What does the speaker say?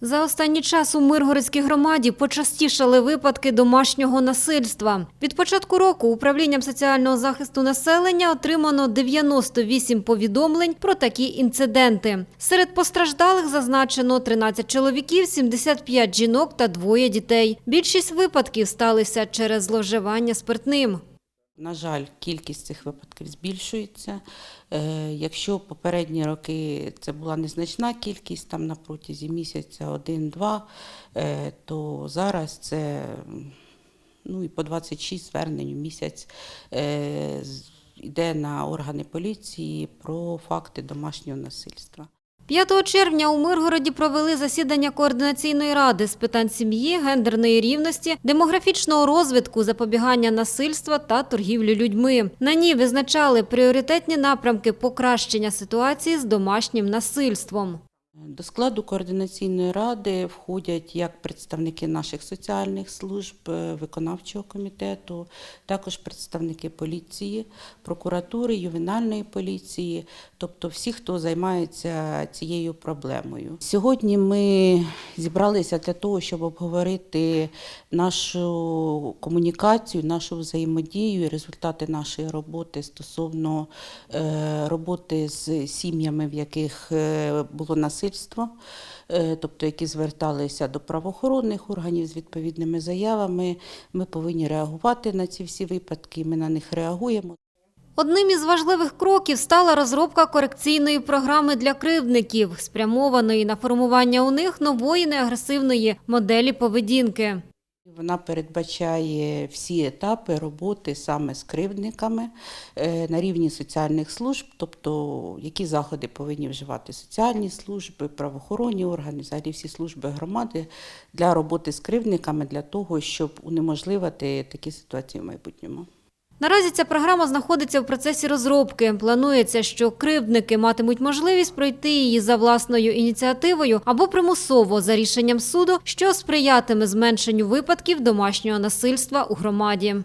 За останній час у Миргородській громаді почастішали випадки домашнього насильства. Від початку року управлінням соціального захисту населення отримано 98 повідомлень про такі інциденти. Серед постраждалих зазначено 13 чоловіків, 75 жінок та двоє дітей. Більшість випадків сталися через зловживання спиртним. На жаль, кількість цих випадків збільшується. Е, Якщо попередні роки це була незначна кількість, там на протязі місяця один-два, е, то зараз це ну, і по 26 звернень в місяць е, йде на органи поліції про факти домашнього насильства. 5 червня у Миргороді провели засідання координаційної ради з питань сім'ї, гендерної рівності, демографічного розвитку, запобігання насильства та торгівлі людьми. На ній визначали пріоритетні напрямки покращення ситуації з домашнім насильством. До складу координаційної ради входять як представники наших соціальних служб, е, виконавчого комітету, також представники поліції, прокуратури, ювенальної поліції, тобто всі, хто займається цією проблемою. Сьогодні ми зібралися для того, щоб обговорити нашу комунікацію, нашу взаємодію і результати нашої роботи стосовно е, роботи з сім'ями, в яких е, було насильство, е, тобто які зверталися до правоохоронних органів з відповідними заявами. Ми повинні реагувати на ці всі випадки. Ми на них реагуємо. Одним із важливих кроків стала розробка корекційної програми для кривдників, спрямованої на формування у них нової неагресивної моделі поведінки. Вона передбачає всі етапи роботи саме з кривдниками е, на рівні соціальних служб, тобто які заходи повинні вживати соціальні служби, правоохоронні органи, взагалі всі служби громади для роботи з кривдниками, для того, щоб унеможливити такі ситуації в майбутньому. Наразі ця програма знаходиться в процесі розробки. Планується, що кривдники матимуть можливість пройти її за власною ініціативою або примусово за рішенням суду, що сприятиме зменшенню випадків домашнього насильства у громаді.